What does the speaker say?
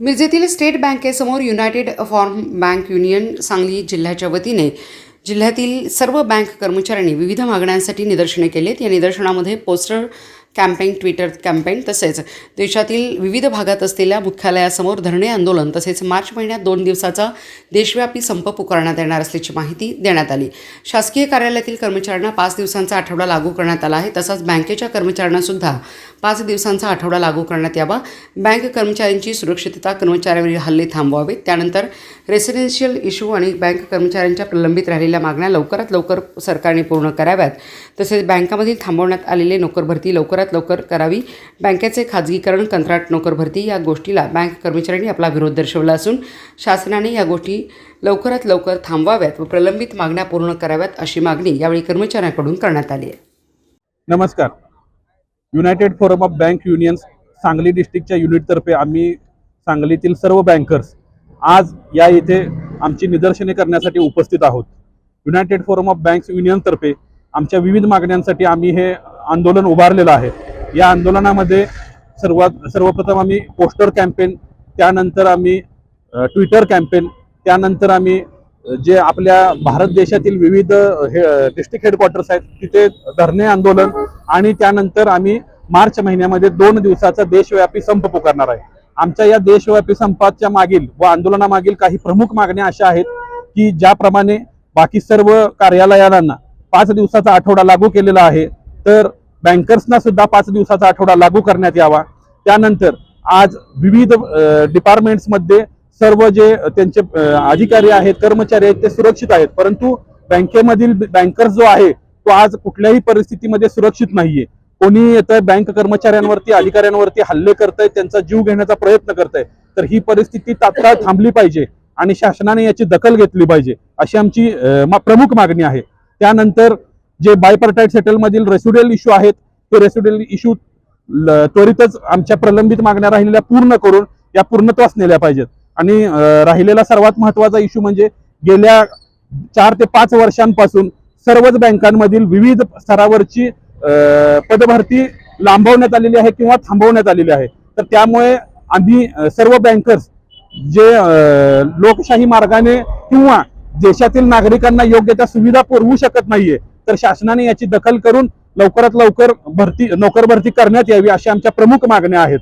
मिरजेतील state बँकेसमोर united forum bank union Sangli जिल्ह्याच्या वतीने जिल्ह्यातील सर्व बँक कर्मचाऱ्यांनी विविध मागण्यांसाठी निदर्शने केलेत. या निदर्शनामध्ये पोस्टर कॅम्पेन ट्विटर कॅम्पेन तसेच देशातील विविध भागात असलेल्या मुख्यालयासमोर धरणे आंदोलन तसेच मार्च महिन्यात दोन दिवसाचा देशव्यापी संप पुकारण्यात येणार असल्याची माहिती देण्यात आली. शासकीय कार्यालयातील कर्मचाऱ्यांना पाच दिवसांचा आठवडा लागू करण्यात आला आहे. तसंच बँकेच्या कर्मचाऱ्यांनासुद्धा पाच दिवसांचा आठवडा लागू करण्यात यावा. बँक कर्मचाऱ्यांची सुरक्षितता कर्मचाऱ्यांवरील हल्ले थांबवावेत. त्यानंतर रेसिडेन्शियल इश्यू आणि बँक कर्मचाऱ्यांच्या प्रलंबित राहिलेल्या मागण्या लवकरात लवकर सरकारने पूर्ण कराव्यात. तसेच बँकामधील थांबवण्यात आलेले नोकरभरती लवकर लवकरात लवकर करावी. बँकेचे खाजगीकरण कंत्राट नोकर भरती या गोष्टीला बँक कर्मचाऱ्यांनी आपला विरोध दर्शवला असून शासनाने या गोष्टी लवकरात लवकर थांबवाव्यात व प्रलंबित मागण्या पूर्ण कराव्यात अशी मागणी यावेळी कर्मचाऱ्यांकडून करण्यात आली आहे. नमस्कार. United forum of bank unions Sangli डिस्ट्रिक्टच्या युनिटतर्फे आम्ही सांगलीतील सर्व बँकर्स आज या इथे आमची निदर्शने करण्यासाठी उपस्थित आहोत. युनायटेड फोरम ऑफ बँक्स युनियनतर्फे आमच्या विविध मागण्यांसाठी आम्ही हे आंदोलन उभारलेलं आहे. या आंदोलनामध्ये सर्वात सर्वप्रथम आम्ही पोस्टर कॅम्पेन त्यानंतर आम्ही ट्विटर कॅम्पेन त्यानंतर आम्ही जे आपल्या भारत देशातील विविध हे डिस्ट्रिक्ट हेडक्वार्टर्स आहेत तिथे धरणे आंदोलन आणि त्यानंतर आम्ही मार्च महिन्यामध्ये दोन दिवसाचा देशव्यापी संप पुकारणार आहे. आमच्या या देशव्यापी संपाच्या मागील व आंदोलनामागील काही प्रमुख मागण्या अशा आहेत की ज्याप्रमाणे बाकी सर्व कार्यालयांना पाच दिवसाचा आठवडा लागू केलेला आहे. तर बँकर्सना सुद्धा पाच दिवसाचा आठवडा लागू करण्यात यावा. त्यानंतर आज विविध डिपार्टमेंट्समध्ये सर्व जे त्यांचे अधिकारी आहेत कर्मचारी आहेत ते सुरक्षित आहेत. परंतु बँकेमधील बँकर्स जो आहे तो आज कुठल्याही परिस्थितीमध्ये सुरक्षित नाहीये. कोणी येतंय बँक कर्मचाऱ्यांवरती अधिकाऱ्यांवरती हल्ले करतंय त्यांचा जीव घेण्याचा प्रयत्न करतंय तर ही परिस्थिती तात्काळ थांबली पाहिजे आणि शासनाने याची दखल घेतली पाहिजे अशी आमची प्रमुख मागणी आहे. त्यानंतर जे बायपर्टाईट सेटलमधील रेसिड्युअल इश्यू आहेत ते रेसिड्युअल इश्यू त्वरितच आमच्या प्रलंबित मागण्या राहिलेल्या पूर्ण करून या पूर्णत्वास नेल्या पाहिजेत. आणि राहिलेला सर्वात महत्त्वाचा इश्यू म्हणजे गेल्या चार ते पाच वर्षांपासून सर्वच बँकांमधील विविध स्तरावरची पदभरती लांबवण्यात आलेली आहे किंवा थांबवण्यात आलेली आहे. तर त्यामुळे आम्ही सर्व बँकर्स जे लोकशाही मार्गाने किंवा देशातील नागरिकांना योग्य त्या सुविधा पुरवू शकत नाहीये तर शासनाने याची दखल करून लवकरात लवकर भरती नोकर भरती करण्यात यावी अशा आमच्या प्रमुख मागण्या आहेत.